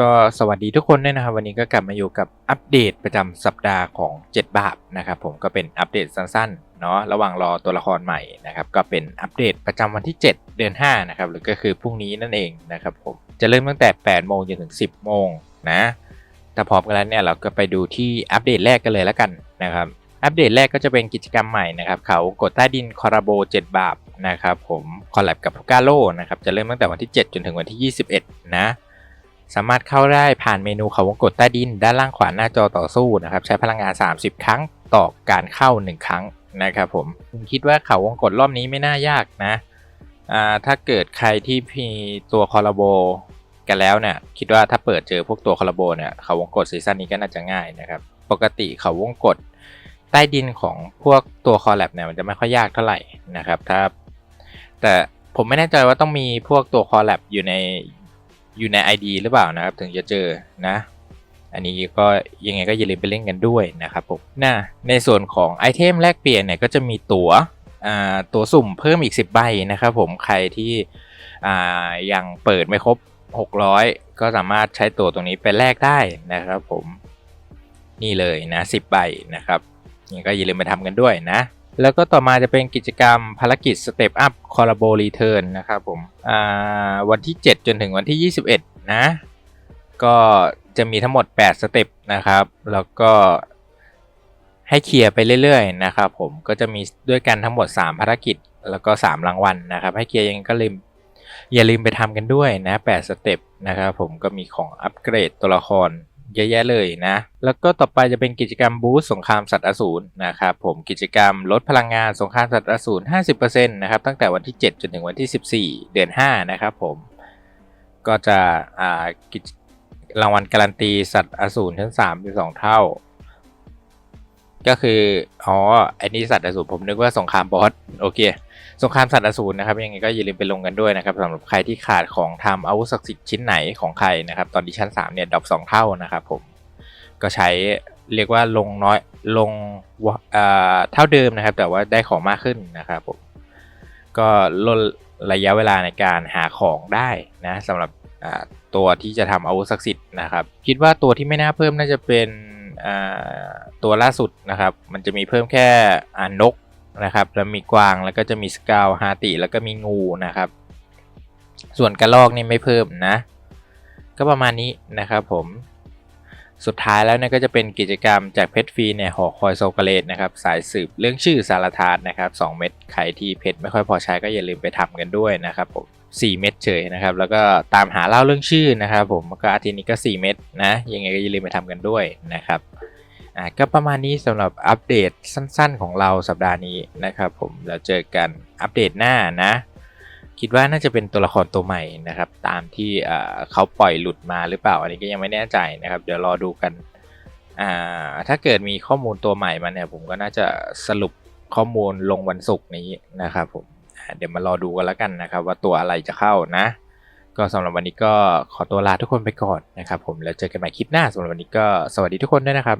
ก็สวัสดีทุกคนด้วยนะครับ วันนี้ก็กลับมาอยู่กับอัปเดตประจำสัปดาห์ของ 7 บาปนะครับผมก็เป็นอัปเดตสั้นๆเนาะระหว่างรอตัวละครใหม่นะครับก็เป็นอัปเดตประจำวันที่ 7 เดือน5นะครับหรือก็คือพรุ่งนี้นั่นเองนะครับผมจะเริ่มตั้งแต่ 8 โมงจนถึง 10 โมงนะถ้าพร้อมกันแล้วเนี่ยเราก็ไปดูที่อัปเดตแรกกันเลยแล้วกันนะครับอัปเดตแรกก็จะเป็นกิจกรรมใหม่นะครับเขากดใต้ดินคอราโบ 7 บาปนะครับผมคอลแลบกับพุกาโลนะครับจะเริ่มตั้งแต่วันที่ 7 จนถึงวันที่ 21 นะ สามารถเข้าได้ผ่านเมนูเขาวงกดใต้ดิน ด้านล่างขวาหน้าจอต่อสู้นะครับ ใช้พลังงาน 30 ครั้งต่อการเข้า 1 ครั้งนะครับผมผมคิดว่าเขาวงกดรอบนี้ไม่น่ายากนะถ้าเกิดใครที่มีตัวคอลาโบกันแล้วเนี่ยคิดว่าถ้าเปิดเจอพวกตัวคอลาโบเนี่ยเขาวงกดซีซั่นนี้ก็น่าจะง่ายนะครับ ปกติเขาวงกดใต้ดินของพวกตัวคอลแลบเนี่ยมันจะไม่ค่อยยากเท่าไหร่นะครับถ้าแต่ผมไม่แน่ใจว่าต้องมีพวกตัวคอลแลบอยู่ใน อยู่ใน ID หรือเปล่านะครับ ถึงจะเจอนะ อันนี้ก็ยังไงก็อย่าลืมไปเล่นกันด้วยนะครับผมนะในส่วนของไอเทมแลกเปลี่ยนเนี่ยก็จะมีตัว๋วอ่าตัวสุ่มเพิ่มอีก 10 ใบนะครับผมใครที่อ่ายังเปิดไม่ครบ 600 ก็สามารถใช้ตัวตรงนี้ไปแลกได้นะครับผมนี่เลยนะ 10 ใบนะครับยังก็อย่าลืมไปทำกันด้วยนะ แล้วก็ต่อมาจะเป็นกิจกรรมภารกิจ Step Up c o l l a b o Return นะครับผมวันที่ 7 จนถึงวันที่ 21 นะ ก็จะมีทั้งหมด 8 สเต็ปนะครับ แล้วก็ให้เคลียร์ไปเรื่อยๆนะครับผมก็จะมีด้วยกันทั้งหมด 3 ภารกิจแล้วก็ 3 รางวัลนะครับ ให้เคลียร์ยังก็ลืมอย่าลืมไปทำกันด้วยนะ 8 สเต็ปนะครับผมก็มีของอัปเกรดตัวละคร เยอะแยะเลยนะ แล้วก็ต่อไปจะเป็นกิจกรรมบูสต์สงครามสัตว์อสูรนะครับผมกิจกรรมลดพลังงานสงครามสัตว์อสูร50%นะครับตั้งแต่วันที่ 7 จนถึงวันที่ 14 เดือน 5 นะครับผมก็จะอ่ากิจรางวัลการันตีสัตว์อสูรชั้น3เป็น2เท่า ก็คืออ๋ออ้นี่สัตว์อสูรผมนึกว่าสงครามบอสโอเคสงครามสัตว์อสูรนะครับยังไงก็อย่าลืมไปลงกันด้วยนะครับสำหรับใครที่ขาดของทำอาวุธศักดิ์สิทธิ์ชิ้นไหนของใครนะครับตอนที่ชั้น3เนี่ยดรอป2เท่านะครับผมก็ใช้เรียกว่าลงน้อยลงวเอ่อเท่าเดิมนะครับ แต่ว่าได้ของมากขึ้นนะครับผมก็ลดระยะเวลาในการหาของได้นะสำหรับอ่าตัวที่จะทำอาวุธศักดิ์สิทธิ์นะครับ คิดว่าตัวที่ไม่น่าเพิ่มน่าจะเป็น ตัวล่าสุดนะครับ มันจะมีเพิ่มแค่อนกนะครับ แล้วมีกวางแล้วก็จะมีสกาวฮาติแล้วก็มีงูนะครับ ส่วนกระลอกนี่ไม่เพิ่มนะ ก็ประมาณนี้นะครับผมสุดท้ายแล้วเนี่ยก็จะเป็นกิจกรรมแจกเพชรฟรีในหอคอยโซกาเลตนะครับสายสืบเรื่องชื่อสารทานนะครับ 2 เม็ดใครที่เพชรไม่ค่อยพอใช้ก็อย่าลืมไปทำกันด้วยนะครับผม 4 เม็ดเฉยนะครับ แล้วก็ตามหาเล่าเรื่องชื่อนะครับ ผมก็อาทิตย์นี้ก็ 4 เม็ดนะ ยังไงก็อย่าลืมไปทำกันด้วยนะครับอ่าก็ประมาณนี้สำหรับอัปเดตสั้นๆ ของเราสัปดาห์นี้นะครับ ผมแล้วเจอกันอัปเดตหน้านะ คิดว่าน่าจะเป็นตัวละครตัวใหม่นะครับ ตามที่เขาปล่อยหลุดมาหรือเปล่า อันนี้ก็ยังไม่แน่ใจนะครับ เดี๋ยวรอดูกันอ่าถ้าเกิดมีข้อมูลตัวใหม่มาเนี่ยผมก็น่าจะสรุปข้อมูลลงวันศุกร์นี้นะครับผม เดี๋ยวมารอดูกันแล้วกันนะครับ ว่าตัวอะไรจะเข้านะ ก็สำหรับวันนี้ก็ขอตัวลาทุกคนไปก่อนนะครับ ผมแล้วเจอกันใหม่คลิปหน้าสำหรับวันนี้ก็สวัสดีทุกคนด้วยนะครับ